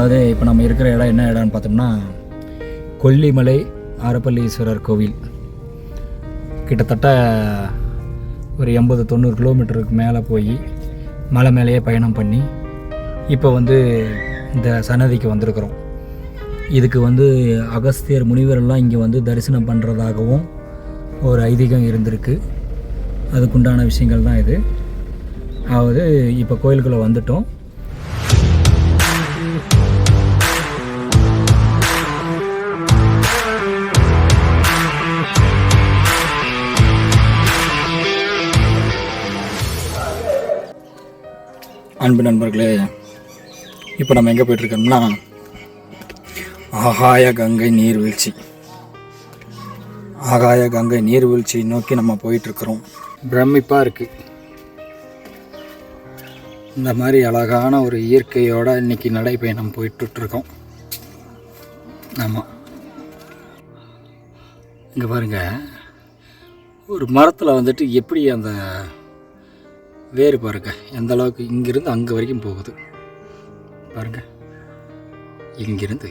அதாவது இப்போ நம்ம இருக்கிற இடம் என்ன இடம்னு பார்த்தோம்னா கொல்லிமலை ஆரப்பள்ளீஸ்வரர் கோவில். கிட்டத்தட்ட ஒரு எண்பது தொண்ணூறு கிலோமீட்டருக்கு மேலே போய் மலை மேலேயே பயணம் பண்ணி இப்போ வந்து இந்த சன்னதிக்கு வந்திருக்கிறோம். இதுக்கு வந்து அகஸ்தியர் முனிவரெல்லாம் இங்கே வந்து தரிசனம் பண்ணுறதாகவும் ஒரு ஐதீகம் இருந்திருக்கு. அதுக்குண்டான விஷயங்கள் தான் இது. அதாவது இப்போ கோயிலுக்குள்ளே வந்துட்டோம். அன்பு நண்பர்களே இப்போ நம்ம எங்கே போயிட்டுருக்கோம்னா ஆகாய கங்கை நீர்வீழ்ச்சி ஆகாய கங்கை நீர்வீழ்ச்சி நோக்கி நம்ம போயிட்டுருக்குறோம். பிரமிப்பாக இருக்குது இந்த மாதிரி அழகான ஒரு இயற்கையோட இன்னைக்கு நடைப்பயணம் போயிட்டுருக்கோம். ஆமாம் இங்கே பாருங்க. ஒரு மரத்தில் வந்துட்டு எப்படி அந்த வேறு பாருங்க எந்த அளவுக்கு இங்கிருந்து அங்கே வரைக்கும் போகுது. பாருங்கள் இங்கிருந்து.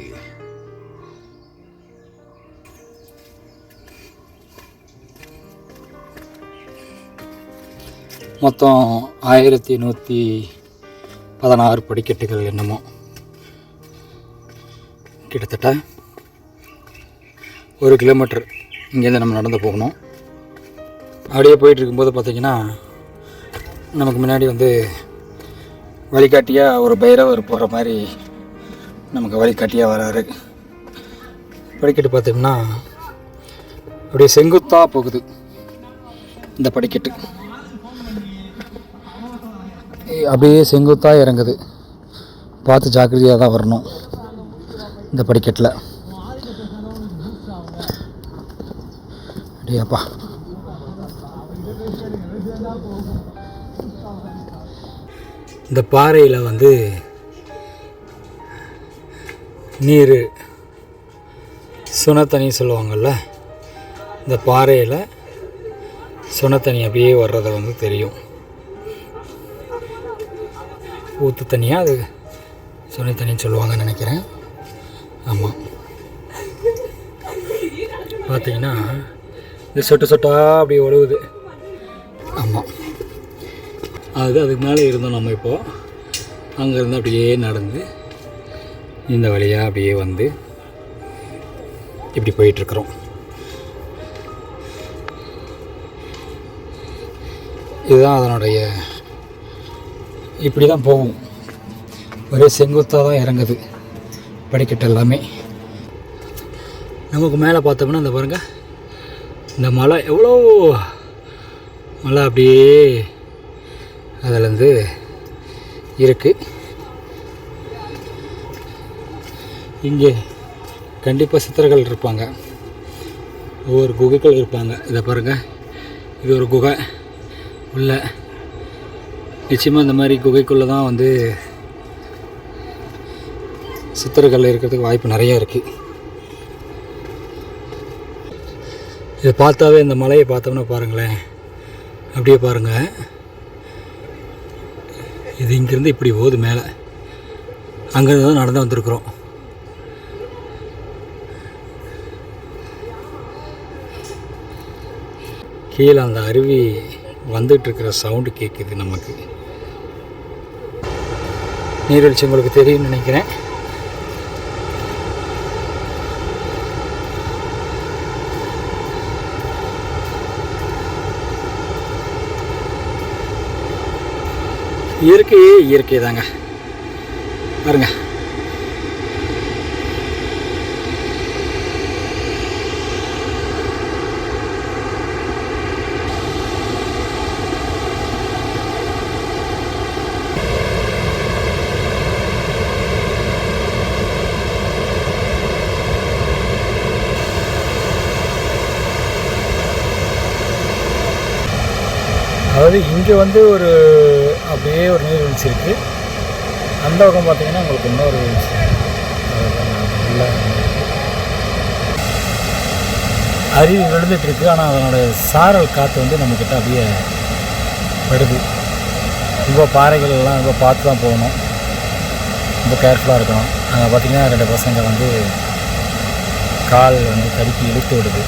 மொத்தம் ஆயிரத்தி நூற்றி பதினாறு படிக்கட்டுகள் என்னமோ. கிட்டத்தட்ட ஒரு கிலோமீட்டர் இங்கேருந்து நம்ம நடந்து போகணும். அப்படியே போயிட்டு இருக்கும்போது பார்த்திங்கன்னா நமக்கு முன்னாடி வந்து வழிகாட்டியாக ஒரு பைரவர் போகிற மாதிரி நமக்கு வழிகாட்டியாக வராரு. படிக்கட்டு பார்த்தோம்னா அப்படியே செங்குத்தாக போகுது. இந்த படிக்கட்டு. அப்படியே செங்குத்தாக இறங்குது. பார்த்து ஜாக்கிரதையாக தான் வரணும் இந்த படிக்கட்டில். அப்படியாப்பா. இந்த பாறையில் வந்து நீர் சுனத்தண்ணி சொல்லுவாங்கள்ல இந்த பாறையில் சுனத்தண்ணி அப்படியே வர்றதை வந்து தெரியும். ஊற்று தண்ணியாக அது சுனை சொல்லுவாங்கன்னு நினைக்கிறேன். ஆமாம் பார்த்தீங்கன்னா இது சொட்டு சொட்டாக அப்படியே ஒழுகுது. ஆமாம் அது அதுக்கு மேலே இருந்தோம் நம்ம இப்போது அங்கேருந்து அப்படியே நடந்து இந்த வழியாக அப்படியே வந்து இப்படி போயிட்டுருக்குறோம். இதுதான் அதனுடைய இப்படி தான் போகும். ஒரே செங்குத்தாக தான் இறங்குது. படிக்கட்டு எல்லாமே. நமக்கு மேலே பார்த்தோம்னா இந்த பாருங்கள் இந்த மலை எவ்வளோ மலை அப்படியே அதுலேருந்து இருக்குது இங்கே கண்டிப்பாக சித்தர்கள் இருப்பாங்க. ஒவ்வொரு குகைகள் இருப்பாங்க. இதை பாருங்கள் இது ஒரு குகை. உள்ள நிச்சயமாக இந்த மாதிரி குகைக்குள்ளே தான் வந்து சித்தர்கள் இருக்கிறதுக்கு வாய்ப்பு நிறையா இருக்குது இதை பார்த்தாவே இந்த மலையை பார்த்தோம்னா பாருங்களேன். அப்படியே பாருங்கள் இது இங்கேருந்து இப்படி போகுது மேலே. அங்கேருந்து தான் நடந்து வந்திருக்குறோம். கீழே அந்த அருவி வந்துட்டுருக்கிற சவுண்டு கேட்குது நமக்கு. நீர்வீழ்ச்சி உங்களுக்கு தெரியும்னு நினைக்கிறேன். இயற்கையே இயற்கை தாங்க பாருங்கள் அதாவது இங்கே வந்து ஒரு அப்படியே ஒரு நீர்வீழ்ச்சி இருக்குது அந்த பக்கம் பார்த்தீங்கன்னா உங்களுக்கு இன்னொரு வீழ்ச்சி அருவி விழுந்துட்டு இருக்கு. ஆனால் அதனோட சாரல் காற்று வந்து நம்மக்கிட்ட அப்படியே படுது. ரொம்ப பாறைகள் எல்லாம் ரொம்ப பார்த்து தான் போகணும். ரொம்ப கேர்ஃபுல்லாக இருக்கணும். அங்கே பார்த்தீங்கன்னா ரெண்டு பசங்க வந்து கால் வந்து தடுக்கி இழுத்து விடுது.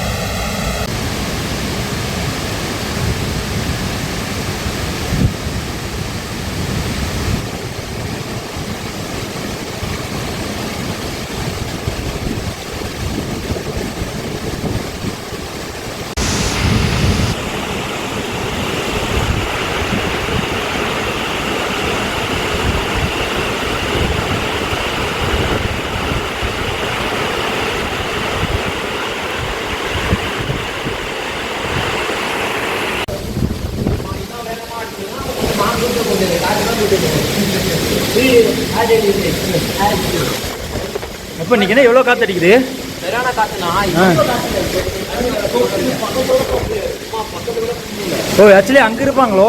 எப்போ நிற்கணும் எவ்வளோ காற்று அடிக்குது? ஓ ஆக்சுவலி அங்கே இருப்பாங்களோ?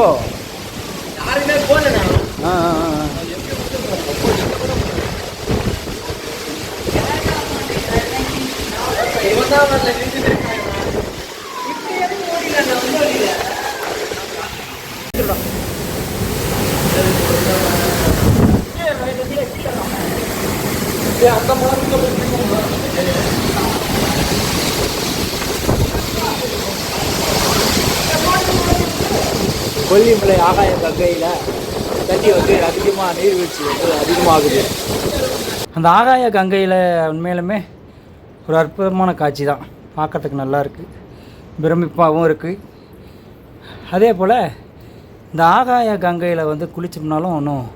ஆ ஆ, ஆ, ஆ. கொல்லிமலை ஆகாய கங்கையில் தண்ணி வந்து அதிகமாக நீர்வீழ்ச்சி வந்து அதிகமாகுது. அந்த ஆகாய கங்கையில் உண்மையிலுமே ஒரு அற்புதமான காட்சி தான். பார்க்கறதுக்கு நல்லா இருக்குது பிரமிப்பாகவும் இருக்குது அதே போல் இந்த ஆகாய கங்கையில் வந்து குளிச்சோம்னாலும் இன்னும்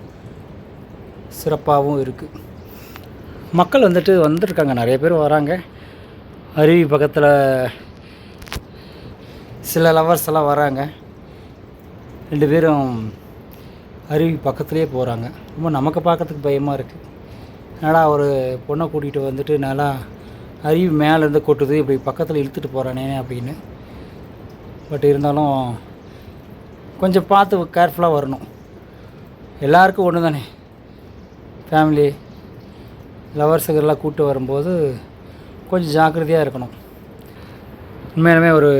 சிறப்பாகவும் இருக்குது மக்கள் வந்துட்டு வந்துருக்காங்க. நிறைய பேர் வராங்க. அருவி பக்கத்தில் சில லவர்ஸ் எல்லாம் வராங்க. ரெண்டு பேரும் அருவி பக்கத்துலேயே போகிறாங்க ரொம்ப நமக்கு பார்க்கறதுக்கு பயமாக இருக்குது என்னடா ஒரு பொண்ணை கூட்டிகிட்டு வந்துட்டு நல்லா அருவி மேலேருந்து கொட்டுது இப்படி பக்கத்தில் இழுத்துட்டு போகிறானே அப்படின்னு. பட் இருந்தாலும் கொஞ்சம் பார்த்து கேர்ஃபுல்லாக வரணும். எல்லாருக்கும் ஒன்று தானே ஃபேமிலி லவர்ஸுக்கெல்லாம் கூப்பிட்டு வரும்போது கொஞ்சம் ஜாக்கிரதையாக இருக்கணும். உண்மையிலுமே ஒரு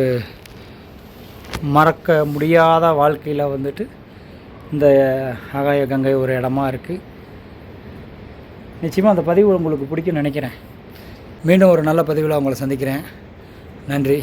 மறக்க முடியாத வாழ்க்கையில் வந்துட்டு இந்த ஆகாய கங்கை ஒரு இடமா இருக்குது நிச்சயமாக அந்த பதிவு உங்களுக்கு பிடிக்கும்னு நினைக்கிறேன். மீண்டும் ஒரு நல்ல பதிவில் உங்களை சந்திக்கிறேன். நன்றி.